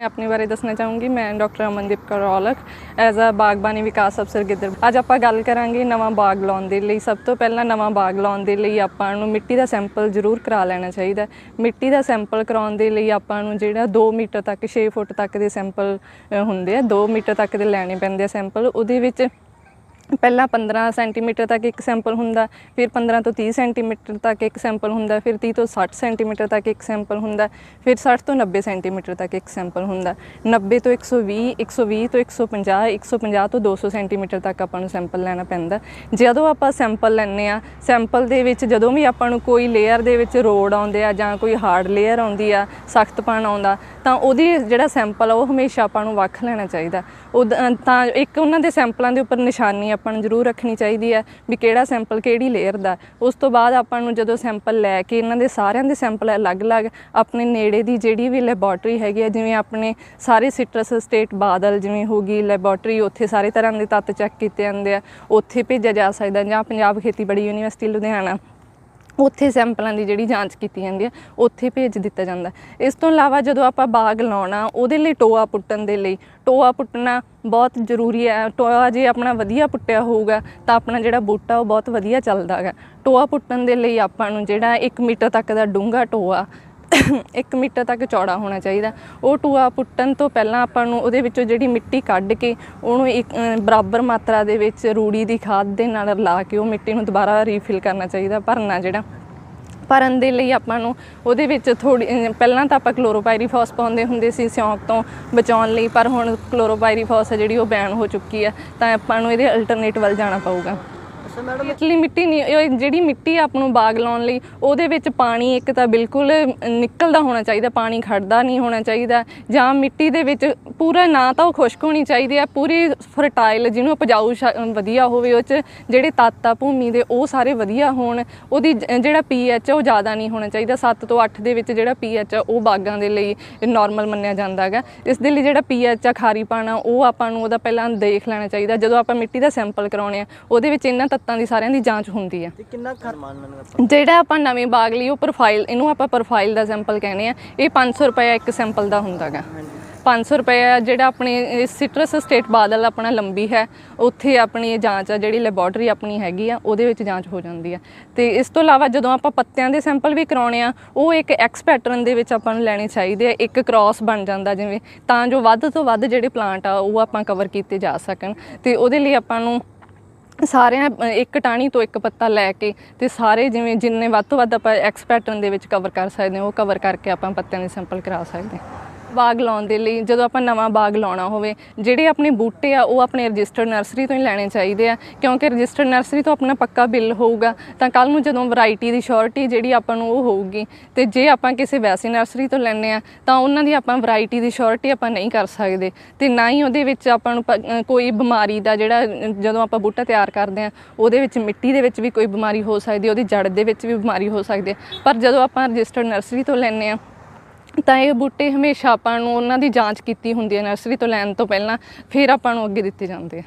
ਮੈਂ ਆਪਣੇ ਬਾਰੇ ਦੱਸਣਾ ਚਾਹੂੰਗੀ। ਮੈਂ doctor Amandeep Kaur Aulakh as a ਬਾਗਬਾਨੀ ਵਿਕਾਸ ਅਫਸਰ ਗਿੱਦੜ। ਅੱਜ ਆਪਾਂ ਗੱਲ ਕਰਾਂਗੇ ਨਵਾਂ ਬਾਗ ਲਾਉਣ ਦੇ ਲਈ। ਸਭ ਤੋਂ ਪਹਿਲਾਂ ਨਵਾਂ ਬਾਗ ਲਾਉਣ ਦੇ ਲਈ ਆਪਾਂ ਨੂੰ ਮਿੱਟੀ ਦਾ ਸੈਂਪਲ ਜ਼ਰੂਰ ਕਰਾ ਲੈਣਾ ਚਾਹੀਦਾ ਮਿੱਟੀ ਦਾ ਸੈਂਪਲ ਕਰਾਉਣ ਦੇ ਲਈ ਆਪਾਂ ਨੂੰ ਜਿਹੜਾ 2 ਮੀਟਰ ਤੱਕ 6 ਫੁੱਟ ਤੱਕ ਦੇ ਸੈਂਪਲ ਹੁੰਦੇ ਆ 2 ਮੀਟਰ ਤੱਕ ਦੇ ਲੈਣੇ ਪੈਂਦੇ ਆ ਸੈਂਪਲ। ਉਹਦੇ ਵਿੱਚ ਪਹਿਲਾਂ 15 ਸੈਂਟੀਮੀਟਰ ਤੱਕ ਇੱਕ ਸੈਂਪਲ ਹੁੰਦਾ, ਫਿਰ 15 ਤੋਂ 30 ਸੈਂਟੀਮੀਟਰ ਤੱਕ ਇੱਕ ਸੈਂਪਲ ਹੁੰਦਾ, ਫਿਰ 30 ਤੋਂ 60 ਸੈਂਟੀਮੀਟਰ ਤੱਕ ਇੱਕ ਸੈਂਪਲ ਹੁੰਦਾ, ਫਿਰ 60 ਤੋਂ 90 ਸੈਂਟੀਮੀਟਰ ਤੱਕ ਇੱਕ ਸੈਂਪਲ ਹੁੰਦਾ। 90 ਤੋਂ 120 120 ਤੋਂ 150 150 ਤੋਂ 200 ਸੈਂਟੀਮੀਟਰ ਤੱਕ ਆਪਾਂ ਨੂੰ ਸੈਂਪਲ ਲੈਣਾ ਪੈਂਦਾ। ਜਦੋਂ ਆਪਾਂ ਸੈਂਪਲ ਲੈਂਦੇ ਆ ਸੈਂਪਲ ਦੇ ਵਿੱਚ ਜਦੋਂ ਵੀ ਆਪਾਂ ਨੂੰ ਕੋਈ ਲੇਅਰ ਦੇ ਵਿੱਚ ਰੋਡ ਆਉਂਦੇ ਆ ਜਾਂ ਕੋਈ ਹਾਰਡ ਲੇਅਰ ਆਉਂਦੀ ਆ ਸਖਤਪਣ ਆਉਂਦਾ ਤਾਂ ਉਹਦੀ ਜਿਹੜਾ ਸੈਂਪਲ ਆ, ਉਹ ਹਮੇਸ਼ਾ ਆਪਾਂ ਨੂੰ ਵੱਖ ਲੈਣਾ ਚਾਹੀਦਾ। ਉਦ- ਤਾਂ ਇੱਕ ਉਹਨਾਂ ਦੇ ਸੈਂਪਲਾਂ ਦੇ ਉੱਪਰ ਨਿਸ਼ਾਨੀ ਆਪਾਂ ਨੂੰ ਜ਼ਰੂਰ ਰੱਖਣੀ ਚਾਹੀਦੀ ਹੈ ਵੀ ਕਿਹੜਾ ਸੈਂਪਲ ਕਿਹੜੀ ਲੇਅਰ ਦਾ। ਉਸ ਤੋਂ ਬਾਅਦ ਆਪਾਂ ਨੂੰ ਜਦੋਂ ਸੈਂਪਲ ਲੈ ਕੇ ਇਹਨਾਂ ਦੇ ਸਾਰਿਆਂ ਦੇ ਸੈਂਪਲ ਅਲੱਗ-ਅਲੱਗ, ਆਪਣੇ ਨੇੜੇ ਦੀ ਜਿਹੜੀ ਵੀ ਲੈਬੋਰਟਰੀ ਹੈਗੀ ਆ, ਜਿਵੇਂ ਆਪਣੇ ਸਾਰੇ ਸਿਟਰਸ ਸਟੇਟ ਬਾਦਲ ਜਿਵੇਂ ਹੋ ਗਈ ਲੈਬੋਰਟਰੀ ਉੱਥੇ ਸਾਰੇ ਤਰ੍ਹਾਂ ਦੇ ਤੱਤ ਚੈੱਕ ਕੀਤੇ ਜਾਂਦੇ ਆ, ਉੱਥੇ ਭੇਜਿਆ ਜਾ ਸਕਦਾ ਜਾਂ ਪੰਜਾਬ ਖੇਤੀਬਾੜੀ ਯੂਨੀਵਰਸਿਟੀ ਲੁਧਿਆਣਾ। ਉੱਥੇ ਸੈਂਪਲਾਂ ਦੀ ਜਿਹੜੀ ਜਾਂਚ ਕੀਤੀ ਜਾਂਦੀ ਹੈ, ਉੱਥੇ ਭੇਜ ਦਿੱਤਾ ਜਾਂਦਾ। ਇਸ ਤੋਂ ਇਲਾਵਾ ਜਦੋਂ ਆਪਾਂ ਬਾਗ ਲਾਉਣਾ, ਉਹਦੇ ਲਈ ਟੋਆ ਪੁੱਟਣ ਦੇ ਲਈ, ਟੋਆ ਪੁੱਟਣਾ ਬਹੁਤ ਜ਼ਰੂਰੀ ਹੈ। ਟੋਆ ਜੇ ਆਪਣਾ ਵਧੀਆ ਪੁੱਟਿਆ ਹੋਊਗਾ, ਤਾਂ ਆਪਣਾ ਜਿਹੜਾ ਬੂਟਾ ਉਹ ਬਹੁਤ ਵਧੀਆ ਚੱਲਦਾ ਹੈਗਾ। ਟੋਆ ਪੁੱਟਣ ਦੇ ਲਈ ਆਪਾਂ ਨੂੰ ਜਿਹੜਾ 1 ਮੀਟਰ ਤੱਕ ਦਾ ਡੂੰਘਾ ਟੋਆ 1 ਮੀਟਰ ਤੱਕ ਚੌੜਾ ਹੋਣਾ ਚਾਹੀਦਾ। ਉਹ ਟੂਆ ਪੁੱਟਣ ਤੋਂ ਪਹਿਲਾਂ ਆਪਾਂ ਨੂੰ ਉਹਦੇ ਵਿੱਚੋਂ ਜਿਹੜੀ ਮਿੱਟੀ ਕੱਢ ਕੇ ਉਹਨੂੰ ਇੱਕ ਬਰਾਬਰ ਮਾਤਰਾ ਦੇ ਵਿੱਚ ਰੂੜੀ ਦੀ ਖਾਦ ਦੇ ਨਾਲ ਰਲਾ ਕੇ ਉਹ ਮਿੱਟੀ ਨੂੰ ਦੁਬਾਰਾ ਰੀਫਿਲ ਕਰਨਾ ਚਾਹੀਦਾ ਭਰਨਾ ਜਿਹੜਾ। ਭਰਨ ਦੇ ਲਈ ਆਪਾਂ ਨੂੰ ਉਹਦੇ ਵਿੱਚ ਥੋੜੀ ਪਹਿਲਾਂ ਤਾਂ ਆਪਾਂ ਕਲੋਰੋਪਾਇਰੀਫੋਸ ਪਾਉਂਦੇ ਹੁੰਦੇ ਸੀ ਸਿਉਂਕ ਤੋਂ ਬਚਾਉਣ ਲਈ, ਪਰ ਹੁਣ ਕਲੋਰੋਪਾਇਰੀਫੋਸ ਹੈ ਜਿਹੜੀ ਉਹ ਬੈਨ ਹੋ ਚੁੱਕੀ ਹੈ ਤਾਂ ਆਪਾਂ ਨੂੰ ਇਹਦੇ ਅਲਟਰਨੇਟ ਵੱਲ ਜਾਣਾ ਪਊਗਾ। ਮੈਡਮ ਇਟਲੀ ਮਿੱਟੀ ਨਹੀਂ, ਇਹ ਜਿਹੜੀ ਮਿੱਟੀ ਆ ਆਪ ਨੂੰ ਬਾਗ ਲਾਉਣ ਲਈ, ਉਹਦੇ ਵਿੱਚ ਪਾਣੀ ਇੱਕ ਤਾਂ ਬਿਲਕੁਲ ਨਿਕਲਦਾ ਹੋਣਾ ਚਾਹੀਦਾ, ਪਾਣੀ ਖੜਦਾ ਨਹੀਂ ਹੋਣਾ ਚਾਹੀਦਾ, ਜਾਂ ਮਿੱਟੀ ਦੇ ਵਿੱਚ ਪੂਰਾ ਨਾ ਤਾਂ ਉਹ ਖੁਸ਼ਕ ਹੋਣੀ ਚਾਹੀਦੀ ਹੈ, ਪੂਰੀ ਫਰਟਾਈਲ ਜਿਹਨੂੰ ਉਪਜਾਊ ਸ਼- ਵਧੀਆ ਹੋਵੇ ਉਹ ਚ, ਜਿਹੜੇ ਤੱਤ ਆ ਭੂਮੀ ਦੇ, ਉਹ ਸਾਰੇ ਵਧੀਆ ਹੋਣ, ਉਹਦੀ ਜ- ਜਿਹੜਾ ਪੀਐਚ ਉਹ ਜ਼ਿਆਦਾ ਨਹੀਂ ਹੋਣਾ ਚਾਹੀਦਾ 7 ਤੋਂ 8 ਦੇ ਵਿੱਚ ਜਿਹੜਾ ਪੀਐਚ ਆ, ਉਹ ਬਾਗਾਂ ਦੇ ਲਈ ਨਾਰਮਲ ਮੰਨਿਆ ਜਾਂਦਾ ਹੈਗਾ। ਇਸ ਦੇ ਲਈ ਜਿਹੜਾ ਪੀਐਚ ਆ, ਖਾਰੀ ਪਾਣਾ, ਉਹ ਆਪਾਂ ਨੂੰ ਉਹਦਾ ਪਹਿਲਾਂ ਦੇਖ ਲੈਣਾ ਚਾਹੀਦਾ, ਜਦੋਂ ਆਪਾਂ ਮਿੱਟੀ ਦਾ ਸੈਂਪਲ ਕਰਾਉਣੇ ਆ, ਉਹਦੇ ਵਿੱਚ ਇਹਨਾਂ ਤੱਤ ਦੀ ਸਾਰਿਆਂ ਦੀ ਜਾਂਚ ਹੁੰਦੀ ਆ ਤੇ ਕਿੰਨਾ ਖਰਮਾਨ ਲੈਣਾ ਆਪਾਂ? ਜਿਹੜਾ ਆਪਾਂ ਨਵੇਂ ਬਾਗ ਲਈ ਉਹ ਪ੍ਰੋਫਾਈਲ ਇਹਨੂੰ ਆਪਾਂ ਪ੍ਰੋਫਾਈਲ ਦਾ ਸੈਂਪਲ ਕਹਿੰਦੇ ਆ ਇਹ 500 ਰੁਪਏ ਇੱਕ ਸੈਂਪਲ ਦਾ ਹੁੰਦਾਗਾ 500 ਰੁਪਏ ਜਿਹੜਾ ਆਪਣੇ ਸਿਟਰਸ ਸਟੇਟ ਬਾਦਲ ਆਪਣਾ ਲੰਬੀ ਹੈ। ਉੱਥੇ ਆਪਣੀ ਇਹ ਜਾਂਚ ਆ ਜਿਹੜੀ ਲੈਬੋਰਟਰੀ ਆਪਣੀ ਹੈਗੀ ਆ ਉਹਦੇ ਵਿੱਚ ਜਾਂਚ ਹੋ ਜਾਂਦੀ ਆ। ਤੇ ਇਸ ਤੋਂ ਇਲਾਵਾ ਜਦੋਂ ਆਪਾਂ ਪੱਤਿਆਂ ਦੇ ਸੈਂਪਲ ਵੀ ਕਰਾਉਣੇ ਆ ਉਹ ਇੱਕ ਐਕਸ ਪੈਟਰਨ ਦੇ ਵਿੱਚ ਆਪਾਂ ਨੂੰ ਲੈਣੇ ਚਾਹੀਦੇ ਆ। ਇੱਕ ਕ੍ਰਾਸ ਬਣ ਜਾਂਦਾ ਜਿਵੇਂ ਤਾਂ ਜੋ ਵੱਧ ਤੋਂ ਵੱਧ ਜਿਹੜੇ ਪਲਾਂਟ ਆ ਉਹ ਆਪਾਂ ਕਵਰ ਕੀਤੇ ਜਾ ਸਕਣ। ਤੇ ਉਹਦੇ ਲਈ ਆਪਾਂ ਨੂੰ ਸਾਰਿਆਂ ਇੱਕ ਟਾਹਣੀ ਤੋਂ ਇੱਕ ਪੱਤਾ ਲੈ ਕੇ ਤੇ ਸਾਰੇ ਜਿਵੇਂ ਜਿੰਨੇ ਵੱਧ ਤੋਂ ਵੱਧ ਆਪਾਂ ਐਕਸ ਪੈਟਰਨ ਦੇ ਵਿੱਚ ਕਵਰ ਕਰ ਸਕਦੇ ਹਾਂ, ਉਹ ਕਵਰ ਕਰਕੇ ਆਪਾਂ ਪੱਤਿਆਂ ਦੇ ਸੈਂਪਲ ਕਰਾ ਸਕਦੇ ਹਾਂ। ਬਾਗ ਲਾਉਣ ਦੇ ਲਈ, ਜਦੋਂ ਆਪਾਂ ਨਵਾਂ ਬਾਗ ਲਾਉਣਾ ਹੋਵੇ, ਜਿਹੜੇ ਆਪਣੇ ਬੂਟੇ ਆ, ਉਹ ਆਪਣੇ ਰਜਿਸਟਰਡ ਨਰਸਰੀ ਤੋਂ ਹੀ ਲੈਣੇ ਚਾਹੀਦੇ ਆ, ਕਿਉਂਕਿ ਰਜਿਸਟਰਡ ਨਰਸਰੀ ਤੋਂ ਆਪਣਾ ਪੱਕਾ ਬਿੱਲ ਹੋਊਗਾ, ਤਾਂ ਕੱਲ ਨੂੰ ਜਦੋਂ ਵੈਰਾਈਟੀ ਦੀ ਸ਼ੋਰਟੀ ਜਿਹੜੀ ਆਪਾਂ ਨੂੰ ਉਹ ਹੋਊਗੀ, ਤੇ ਜੇ ਆਪਾਂ ਕਿਸੇ ਵੈਸੀ ਨਰਸਰੀ ਤੋਂ ਲੈਣੇ ਆ, ਤਾਂ ਉਹਨਾਂ ਦੀ ਆਪਾਂ ਵੈਰਾਈਟੀ ਦੀ ਸ਼ੋਰਟੀ ਆਪਾਂ ਨਹੀਂ ਕਰ ਸਕਦੇ, ਤੇ ਨਾ ਹੀ ਉਹਦੇ ਵਿੱਚ ਆਪਾਂ ਨੂੰ ਪ- ਕੋਈ ਬਿਮਾਰੀ ਦਾ ਜਿਹੜਾ, ਜਦੋਂ ਆਪਾਂ ਬੂਟਾ ਤਿਆਰ ਕਰਦੇ ਆ, ਉਹਦੇ ਵਿੱਚ ਮਿੱਟੀ ਦੇ ਵਿੱਚ ਵੀ ਕੋਈ ਬਿਮਾਰੀ ਹੋ ਸਕਦੀ ਉਹਦੀ ਜੜ ਦੇ ਵਿੱਚ ਵੀ ਬਿਮਾਰੀ ਹੋ ਸਕਦੀ ਪਰ ਜਦੋਂ ਆਪਾਂ ਰਜਿਸਟਰਡ ਨਰਸਰੀ ਤੋਂ ਲੈਣੇ ਆ ਤਾਂ ਇਹ ਬੂਟੇ ਹਮੇਸ਼ਾ ਆਪਾਂ ਨੂੰ ਉਹਨਾਂ ਦੀ ਜਾਂਚ ਕੀਤੀ ਹੁੰਦੀ ਹੈ ਨਰਸਰੀ ਤੋਂ ਲੈਣ ਤੋਂ ਪਹਿਲਾਂ, ਫਿਰ ਆਪਾਂ ਨੂੰ ਅੱਗੇ ਦਿੱਤੇ ਜਾਂਦੇ ਆ।